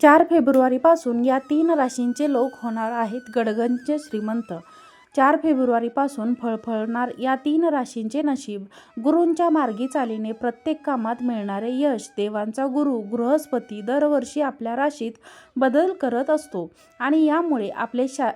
चार फेब्रुवारीपासून या तीन राशींचे लोक होणार आहेत गडगंज श्रीमंत. चार फेब्रुवारीपासून फळफळणार या तीन राशींचे नशीब. गुरूंच्या मार्गी चालीने प्रत्येक कामात मिळणारे यश देवांचा गुरु बृहस्पती दरवर्षी आपल्या राशीत बदल करत असतो आणि यामुळे आपले शा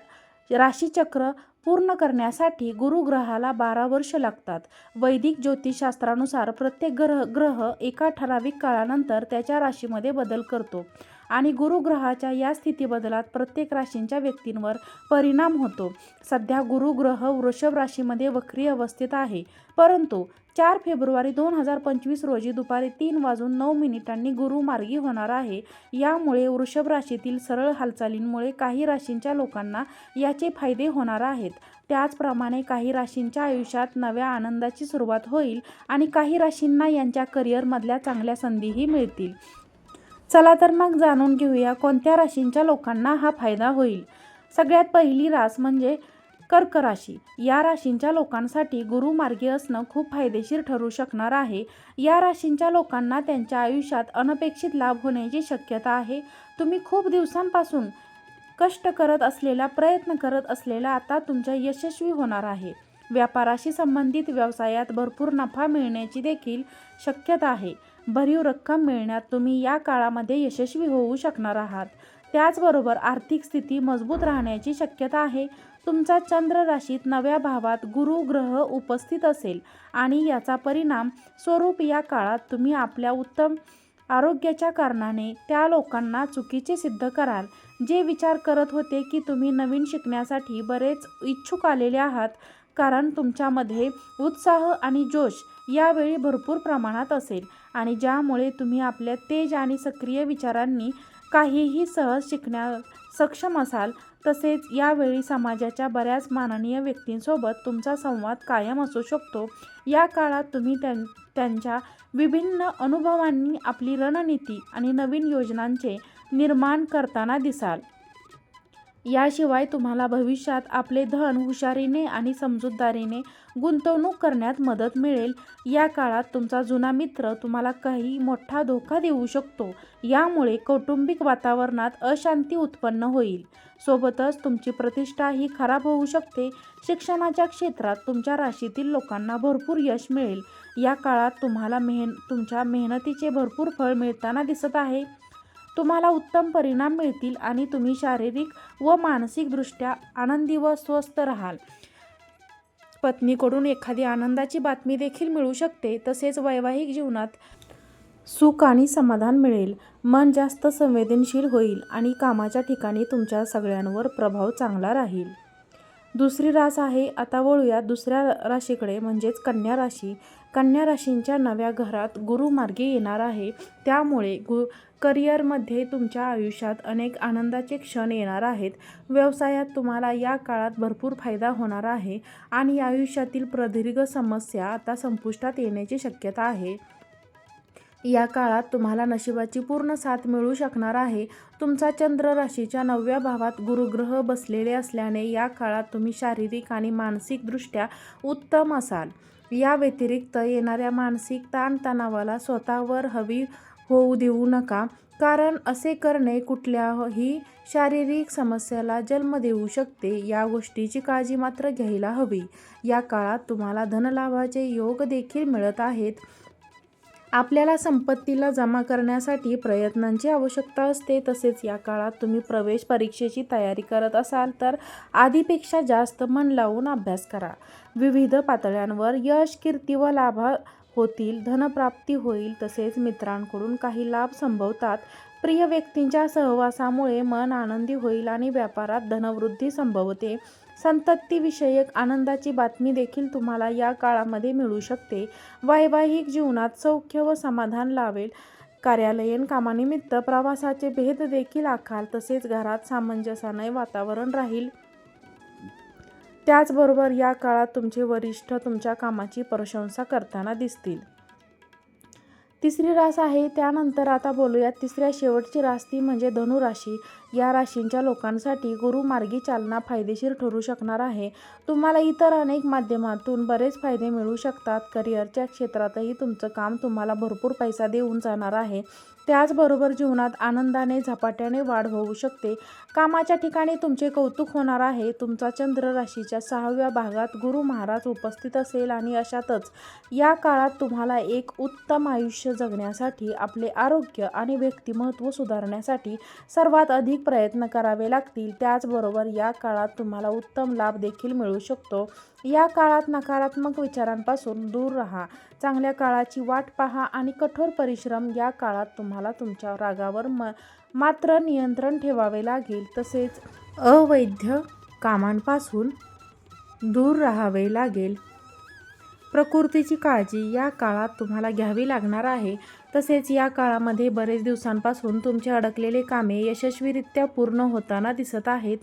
राशीचक्र पूर्ण करण्यासाठी गुरुग्रहाला बारा वर्ष लागतात. वैदिक ज्योतिषशास्त्रानुसार प्रत्येक ग्रह ग्रह एका ठराविक काळानंतर त्याच्या राशीमध्ये बदल करतो आणि गुरुग्रहाच्या या स्थितीबदलात प्रत्येक राशींच्या व्यक्तींवर परिणाम होतो. सध्या गुरुग्रह वृषभ राशीमध्ये वक्री अवस्थेत आहे. परंतु चार फेब्रुवारी दोन हजार पंचवीस रोजी दुपारी तीन वाजून नऊ मिनिटांनी गुरु मार्गी होणार आहे. यामुळे वृषभ राशीतील सरळ हालचालींमुळे काही राशींच्या लोकांना याचे फायदे होणार आहेत. त्याचप्रमाणे काही राशींच्या आयुष्यात नव्या आनंदाची सुरुवात होईल आणि काही राशींना यांच्या करिअरमधल्या चांगल्या संधीही मिळतील. चला तर मग जाणून घेऊया कोणत्या राशींच्या लोकांना हा फायदा होईल. सगळ्यात पहिली रास म्हणजे कर्क राशी. या राशींच्या लोकांसाठी गुरुमार्गी असणं खूप फायदेशीर ठरू शकणार आहे. या राशींच्या लोकांना त्यांच्या आयुष्यात अनपेक्षित लाभ होण्याची शक्यता आहे. तुम्ही खूप दिवसांपासून कष्ट करत असलेला प्रयत्न करत असलेला आता तुमच्या यशस्वी होणार आहे. व्यापाराशी संबंधित व्यवसायात भरपूर नफा मिळण्याची देखील शक्यता आहे. भरीव रक्कम मिळण्यात तुम्ही या काळामध्ये यशस्वी होऊ शकणार आहात. त्याचबरोबर आर्थिक स्थिती मजबूत राहण्याची शक्यता आहे. तुमचा चंद्र राशीत नव्या भावात गुरु ग्रह उपस्थित असेल आणि याचा परिणाम स्वरूप या काळात तुम्ही आपल्या उत्तम आरोग्याच्या कारणाने त्या लोकांना चुकीचे सिद्ध कराल. जे विचार करत होते की तुम्ही नवीन शिकण्यासाठी बरेच इच्छुक आलेले आहात कारण तुमच्यामध्ये उत्साह आणि जोश यावेळी भरपूर प्रमाणात असेल. आणि ज्यामुळे तुम्ही आपल्या तेज आणि सक्रिय विचारांनी काहीही सहज शिकण्या सक्षम असाल तसेच यावेळी समाजाच्या बऱ्याच माननीय व्यक्तींसोबत तुमचा संवाद कायम असू शकतो. या काळात तुम्ही त्यां त्यांच्या विभिन्न अनुभवांनी आपली रणनीती आणि नवीन योजनांचे निर्माण करताना दिसाल. याशिवाय तुम्हाला भविष्यात आपले धन हुशारीने आणि समजूतदारीने गुंतवणूक करण्यात मदत मिळेल. या काळात तुमचा जुना मित्र तुम्हाला काही मोठा धोका देऊ शकतो. यामुळे कौटुंबिक वातावरणात अशांती उत्पन्न होईल. सोबतच तुमची प्रतिष्ठा ही खराब होऊ शकते. शिक्षणाच्या क्षेत्रात तुमच्या राशीतील लोकांना भरपूर यश मिळेल. या काळात तुम्हाला मेहन तुमच्या मेहनतीचे भरपूर फळ मिळताना दिसत आहे. तुम्हाला उत्तम परिणाम मिळतील आणि तुम्ही शारीरिक व मानसिकदृष्ट्या आनंदी व स्वस्थ राहाल. पत्नीकडून एखादी आनंदाची बातमी देखील मिळू शकते. तसेच वैवाहिक जीवनात सुख आणि समाधान मिळेल. मन जास्त संवेदनशील होईल आणि कामाच्या ठिकाणी तुमच्या सगळ्यांवर प्रभाव चांगला राहील. दुसरी रास आहे आता वळूया दुसऱ्या राशीकडे म्हणजेच कन्या राशी. कन्या राशींच्या नव्या घरात गुरुमार्गे येणार आहे. त्यामुळे गु करिअरमध्ये तुमच्या आयुष्यात अनेक आनंदाचे क्षण येणार आहेत. व्यवसायात तुम्हाला या काळात भरपूर फायदा होणार आहे. आणि आयुष्यातील प्रदीर्घ समस्या आता संपुष्टात येण्याची शक्यता आहे. या काळात तुम्हाला नशिबाची पूर्ण साथ मिळू शकणार आहे. तुमचा चंद्र राशीच्या नवव्या भावात गुरुग्रह बसलेले असल्याने या काळात तुम्ही शारीरिक आणि मानसिकदृष्ट्या उत्तम असाल. या व्यतिरिक्त येणाऱ्या मानसिक ताणतणावाला स्वतःवर हवी होऊ देऊ नका. कारण असे करणे कुठल्याही शारीरिक समस्याला जन्म देऊ शकते. या गोष्टीची काळजी मात्र घ्यायला हवी. या काळात तुम्हाला धनलाभाचे योग देखील मिळत आहेत. आपल्याला संपत्तीला जमा करण्यासाठी प्रयत्नांची आवश्यकता असते. तसेच या काळात तुम्ही प्रवेश परीक्षेची तयारी करत असाल तर आधीपेक्षा जास्त मन लावून अभ्यास करा. विविध पातळ्यांवर यश कीर्ती व लाभ होतील धनप्राप्ती होईल. तसेच मित्रांकडून काही लाभ संभवतात. प्रिय व्यक्तींच्या सहवासामुळे मन आनंदी होईल आणि व्यापारात धनवृद्धी संभवते. संततीविषयक आनंदाची बातमी देखील तुम्हाला या काळामध्ये मिळू शकते. वैवाहिक जीवनात सौख्य व समाधान लावेल. कार्यालयीन कामानिमित्त प्रवासाचे भेद देखील आखाल तसेच घरात सामंजस्याने वातावरण राहील. त्याचबरोबर या काळात तुमचे वरिष्ठ तुमच्या कामाची प्रशंसा करताना दिसतील. तिसरी रास आहे त्यानंतर आता बोलूया तिसऱ्या शेवटची रास ती म्हणजे धनुराशी. या राशींच्या लोकांसाठी गुरुमार्गी चालना फायदेशीर ठरू शकणार आहे. तुम्हाला इतर अनेक माध्यमातून बरेच फायदे मिळू शकतात. करिअरच्या क्षेत्रातही तुमचं काम तुम्हाला भरपूर पैसा देऊन जाणार आहे. त्याचबरोबर जीवनात आनंदाने झपाट्याने वाढ होऊ शकते. कामाच्या ठिकाणी तुमचे कौतुक होणार आहे. तुमचा चंद्र राशीच्या सहाव्या भागात गुरु महाराज उपस्थित असेल आणि अशातच या काळात तुम्हाला एक उत्तम आयुष्य जगण्यासाठी आपले आरोग्य आणि व्यक्तिमत्व सुधारण्यासाठी सर्वात अधिक प्रयत्न करावे लागतील. त्याचबरोबर या काळात तुम्हाला उत्तम लाभ देखील मिळू शकतो. या काळात नकारात्मक विचारांपासून दूर राहा. चांगल्या काळाची वाट पहा आणि कठोर परिश्रम या काळात तुम्हाला तुमच्या रागावर म मात्र नियंत्रण ठेवावे लागेल. तसेच अवैध कामांपासून दूर राहावे लागेल. प्रकृतीची काळजी या काळात तुम्हाला घ्यावी लागणार आहे. तसेच या काळामध्ये बरेच दिवसांपासून तुमचे अडकलेले कामे यशस्वीरित्या पूर्ण होताना दिसत आहेत.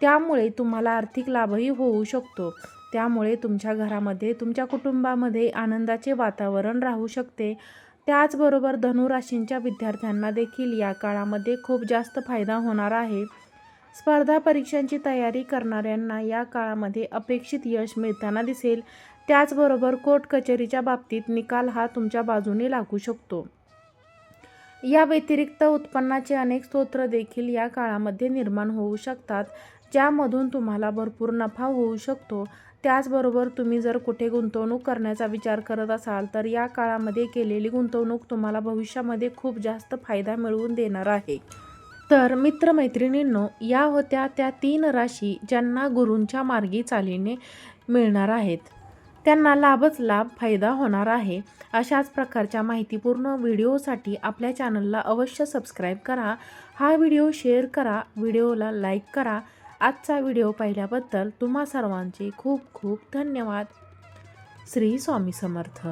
त्यामुळे तुम्हाला आर्थिक लाभही होऊ शकतो. त्यामुळे तुमच्या घरामध्ये तुमच्या कुटुंबामध्ये आनंदाचे वातावरण राहू शकते. त्याचबरोबर धनुराशींच्या विद्यार्थ्यांना देखील या काळामध्ये खूप जास्त फायदा होणार आहे. स्पर्धा परीक्षांची तयारी करणाऱ्यांना या काळामध्ये अपेक्षित यश मिळताना दिसेल. त्याचबरोबर कोर्ट कचेरीच्या बाबतीत निकाल हा तुमच्या बाजूने लागू शकतो. या व्यतिरिक्त उत्पन्नाचे अनेक स्तोत्र देखील या काळामध्ये निर्माण होऊ शकतात ज्यामधून तुम्हाला भरपूर नफा होऊ शकतो. त्याचबरोबर तुम्ही जर कुठे गुंतवणूक करण्याचा विचार करत असाल तर या काळामध्ये केलेली गुंतवणूक तुम्हाला भविष्यामध्ये खूप जास्त फायदा मिळवून देणार आहे. तर मित्रमैत्रिणींनो या होत्या त्या तीन राशी ज्यांना गुरूंच्या मार्गी चालीने मिळणार आहेत. त्यांना लाभच लाभ फायदा होणार आहे. अशाच प्रकारच्या माहितीपूर्ण व्हिडिओसाठी आपल्या चॅनलला अवश्य सबस्क्राईब करा. हा व्हिडिओ शेअर करा. व्हिडिओला लाईक करा. आजचा व्हिडिओ पाहिल्याबद्दल तुम्हा सर्वांचे खूप खूप धन्यवाद. श्री स्वामी समर्थ.